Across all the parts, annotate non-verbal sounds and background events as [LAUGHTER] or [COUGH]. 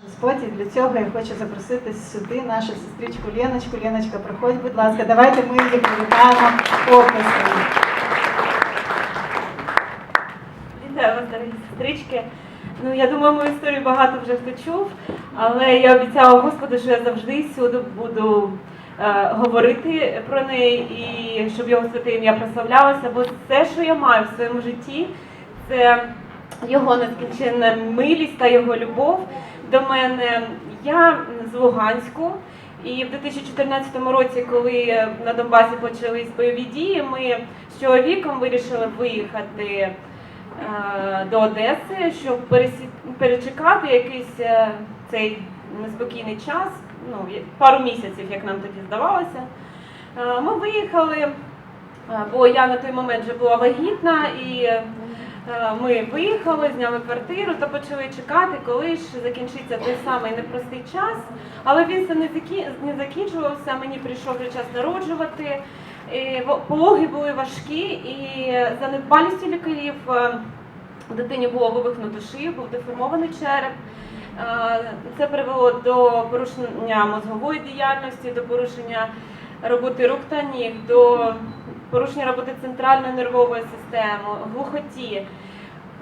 Господь, і для цього я хочу запросити сюди нашу сестричку Леночку. Леночка, проходь, будь ласка, давайте ми її привітаємо оплесками. Вітаю вас, дорогі сестрички. Ну, я думаю, мою історію багато вже хто чув, але я обіцяла Господу, що я завжди всюди буду е, говорити про неї і щоб його святе ім'я прославлялося, бо все, що я маю в своєму житті, це його нескінченна милість та його любов до мене. Я з Луганську. І в 2014 році, коли на Донбасі почались бойові дії, ми з чоловіком вирішили виїхати е, до Одеси, щоб перечекати якийсь е, цей неспокійний час, ну, пару місяців, як нам тоді здавалося. Е, Ми виїхали, бо я на той момент вже була вагітна, і ми виїхали, зняли квартиру та почали чекати, коли ж закінчиться той самий непростий час. Але він це не закінчувався. Мені прийшов вже час народжувати. Пологи були важкі, і за недбалістю лікарів е, дитині було вивихнуто шию, був деформований череп. Е, Це привело до порушення мозгової діяльності, до порушення роботи рук та ніг, до порушення роботи центральної нервової системи, глухоті.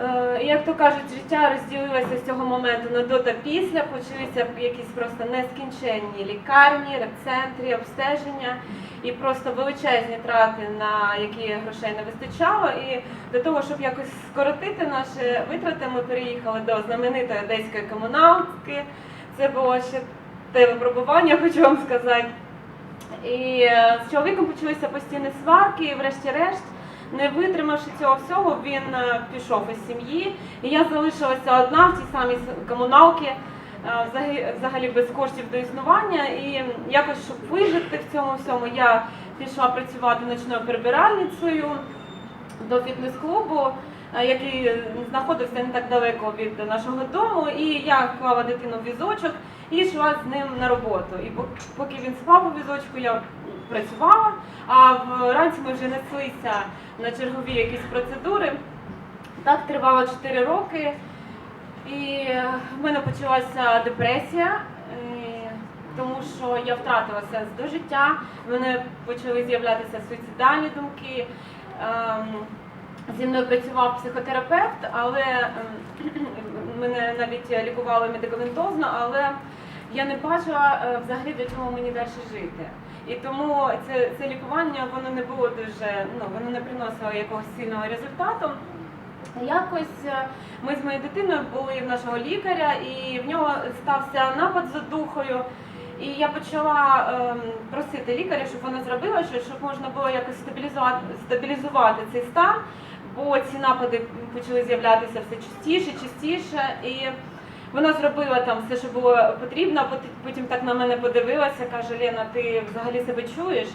Е, Як то кажуть, життя розділилося з цього моменту на до та після. Почалися якісь просто нескінченні лікарні, репцентри, обстеження і просто величезні трати, на які грошей не вистачало. І для того, щоб якось скоротити наші витрати, ми переїхали до знаменитої одеської комуналки. Це було ще те випробування, хочу вам сказати. І е, з чоловіком почалися постійні сварки, і врешті-решт, не витримавши цього всього, він е, пішов із сім'ї. І я залишилася одна в цій самій комуналці, е, взагалі- без коштів до існування. І якось, щоб вижити в цьому всьому, я пішла працювати ночною прибиральницею до фітнес-клубу, який знаходився не так далеко від нашого дому. І я клала дитину в візочок і йшла з ним на роботу. І пок- поки він спав у візочку, я працювала, а вранці ми вже неслися на чергові якісь процедури. Так тривало 4 роки. І в мене почалася депресія, тому що я втратила сенс до життя. В мене почали з'являтися суїцидальні думки. Ем, Зі мною працював психотерапевт, але ем, [CLEARS THROAT] мене навіть лікували медикаментозно, але я не бачила е, взагалі для чого мені далі жити. І тому це, це лікування воно не було дуже, ну воно не приносило якогось сильного результату. Якось е, ми з моєю дитиною були в нашого лікаря, і в нього стався напад за духою. І я почала ем, просити лікаря, щоб вона зробила щось, щоб можна було якось стабілізувати, стабілізувати цей стан, бо ці напади почали з'являтися все частіше, частіше. І вона зробила там все, що було потрібно, потім так на мене подивилася, каже: Лена, ти взагалі себе чуєш?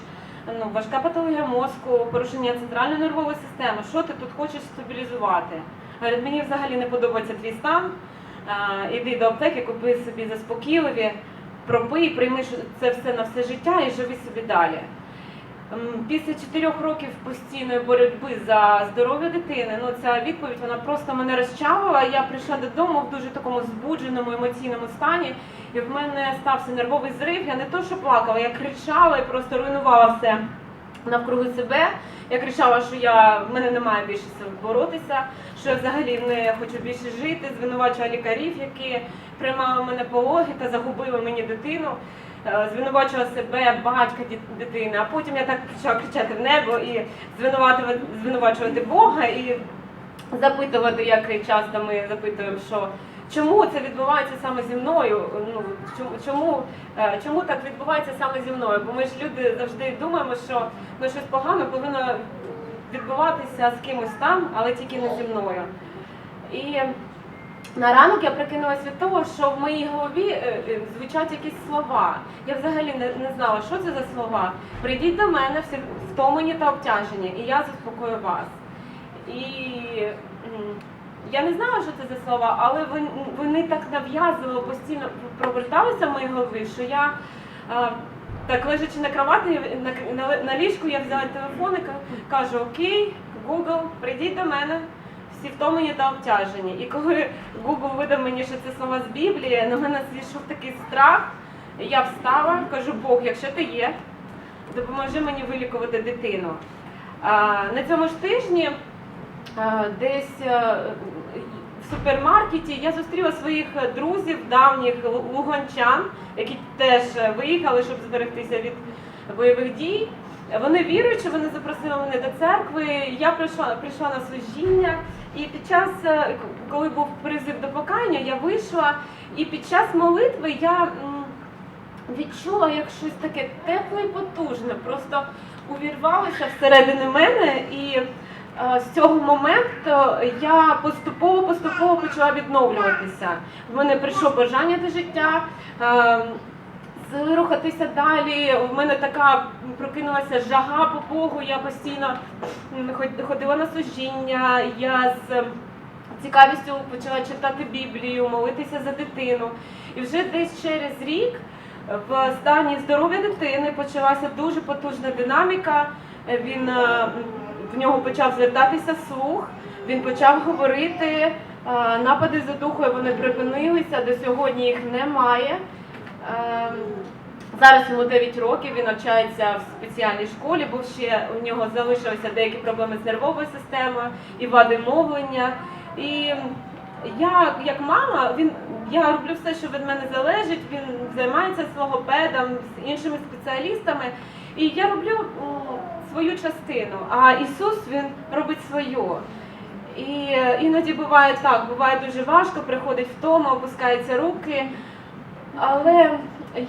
Ну, важка патологія мозку, порушення центральної нервової системи. Що ти тут хочеш стабілізувати? Говорить, мені взагалі не подобається твій стан. Іди до аптеки, купи собі заспокійливі, пропий, прийми це все на все життя і живи собі далі. М, Після чотирьох років постійної боротьби за здоров'я дитини, ну ця відповідь вона просто мене розчавила. Я прийшла додому в дуже такому збудженому емоційному стані, і в мене стався нервовий зрив. Я не то, що плакала, я кричала і просто руйнувала все навкруги себе. Я кричала, що я в мене немає більше сил боротися, що я взагалі не хочу більше жити. Звинувачувала лікарів, які приймали мене пологи та загубили мені дитину. Е, Звинувачувала себе, батька дитини, а потім я так почала кричати в небо і звинувачувати, звинувачувати Бога і запитувати, як часто ми запитуємо, що чому це відбувається саме зі мною? Ну чому, е, чому так відбувається саме зі мною? Бо ми ж люди завжди думаємо, що ну, щось погане повинно відбуватися з кимось там, але тільки не зі мною. І на ранок я прикинулась від того, що в моїй голові е, е, звучать якісь слова. Я взагалі не, не знала, що це за слова. Прийдіть до мене всі втомлені та обтяжені, і я заспокою вас. І я не знала, що це за слова, але вони, так нав'язливо постійно проверталися в моїй голові, що я е, так лежачи на кроваті, на, ліжку, я взяла телефон і кажу: Окей, Google, прийдіть до мене. Всі втомлені та обтяжені. І коли Google видав мені, що це слова з Біблії, на мене зійшов такий страх. Я встала, кажу, Бог, якщо ти є, допоможи мені вилікувати дитину. А, на цьому ж тижні десь е, в супермаркеті. Я зустріла своїх друзів, давніх луганчан, які теж е, виїхали, щоб зберегтися від бойових дій. Вони віруючи, вони запросили мене до церкви. Я прийшла, прийшла на служіння, і під час, е, коли був призив до покаяння, я вийшла, і під час молитви я відчула як щось таке тепле і потужне, просто увірвалося всередини мене, і е, з цього моменту я поступово поступово почала відновлюватися. В мене прийшло бажання до життя. е, рухатися далі. У мене така прокинулася жага по Богу. Я постійно ходила на служіння. Я з цікавістю почала читати Біблію, молитися за дитину. І вже десь через рік в стані здоров'я дитини почалася дуже потужна динаміка. Е, Він е, в нього почав звертатися слух, він почав говорити. е, Напади за духою вони припинилися. До сьогодні їх немає. Ем, Зараз йому 9 років, він навчається в спеціальній школі, бо ще у нього залишилися деякі проблеми з нервовою системою і вади мовлення. І я, як мама, він, я роблю все, що від мене залежить. Він займається з логопедом, з іншими спеціалістами. І я роблю свою частину, а Ісус Він робить своє. І е, іноді буває так, буває дуже важко, приходить втома, опускаються руки. Але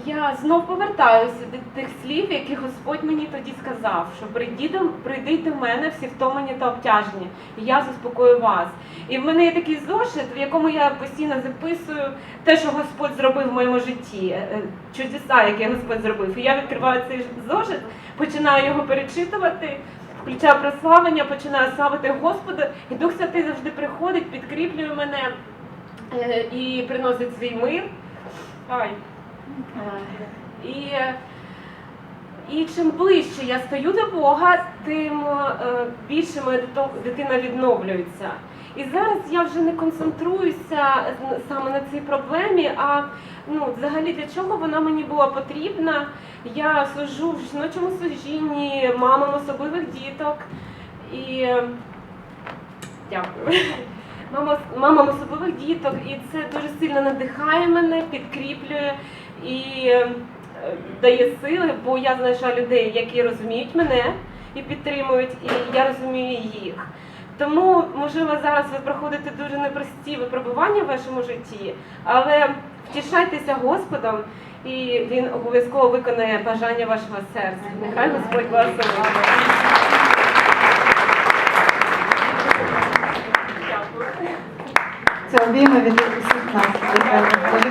я знов повертаюся до тих слів, які Господь мені тоді сказав, що прийдіть прийдіть до мене всі втомлені та обтяжені, і я заспокою вас. І в мене є такий зошит, в якому я постійно записую те, що Господь зробив в моєму житті, е, е, чудеса, які Господь зробив. І я відкриваю цей зошит, починаю його перечитувати. Включаю прославлення, починаю славити Господа, і Дух Святий завжди приходить, підкріплює мене е, і приносить свій мир. Ай. І, і чим ближче я стою до Бога, тим е, більше моя дитина відновлюється. І зараз я вже не концентруюся саме на цій проблемі, а ну, взагалі для чого вона мені була потрібна. Я служу в жіночому служінні мамам особливих діток. І дякую. Мама, мамам особливих діток, і це дуже сильно надихає мене, підкріплює і е, дає сили, бо я знайшла людей, які розуміють мене і підтримують, і я розумію їх. Тому, можливо, зараз ви проходите дуже непрості випробування в вашому житті, але втішайтеся Господом, і Він обов'язково виконає бажання вашого серця. Нехай Господь вас. Дякую. Це обійми від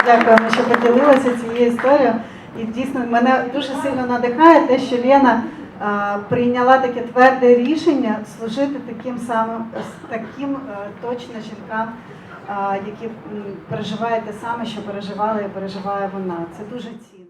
дякуємо, що поділилася цією історією. І дійсно мене дуже сильно надихає те, що Лена а, прийняла таке тверде рішення служити таким самим таким а, точно жінкам, а, які м, переживають те саме, що переживала і переживає вона. Це дуже цінно.